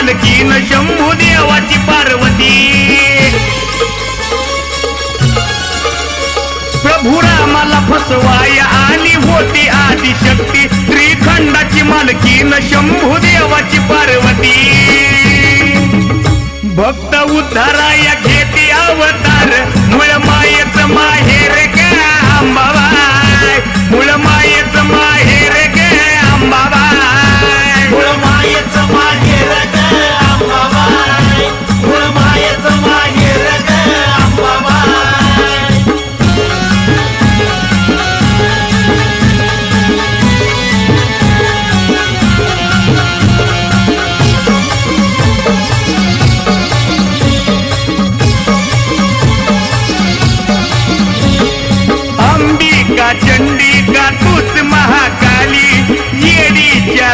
आणखीन शंभू देवाची पार्वती. प्रभू रामाला फसवाय आली होती आदिशक्ती श्रीखंडाची मालकीन शंभू देवाची पार्वती. भक्त उद्धाराया घेते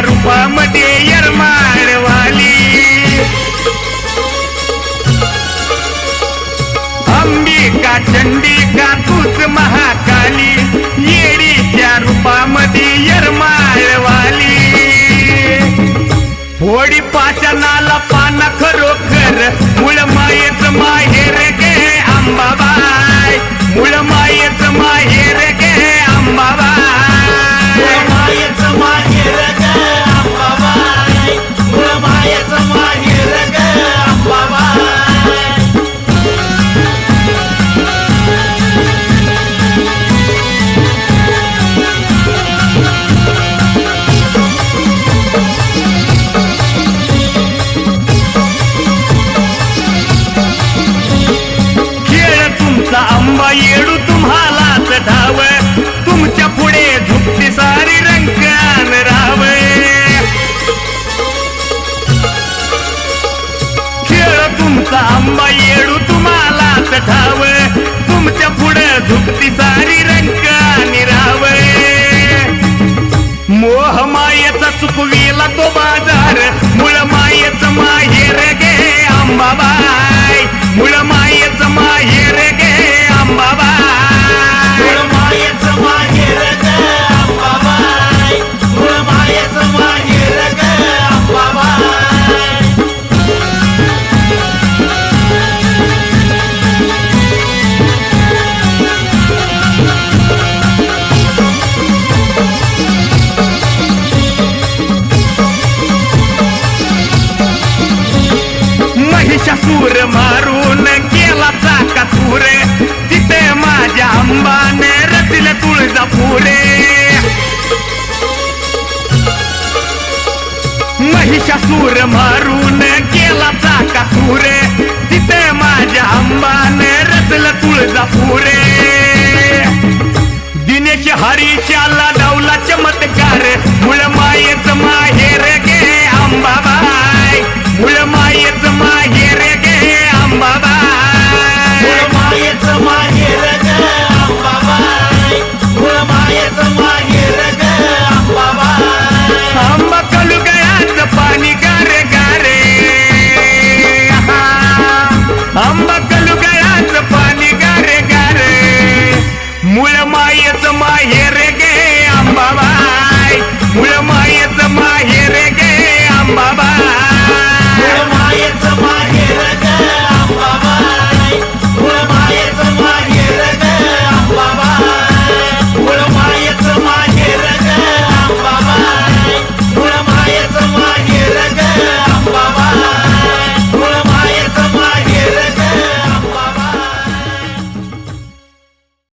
रूपामध्ये ಅಂಬಾದಾರ ಮುಳಮಾಯ ತಮ ಎರಗೆ ಅಂಬಾಬಾಯ್ ಮುಳಮಾಯ ತಮ ಎರಗೆ ಅಂಬಾಬಾಯ್ फुले महिषासूर मारून केला चाका पुरे. तिथे माझ्या आंबान रचलं तुळजा पुरे दिनेश हरीशाला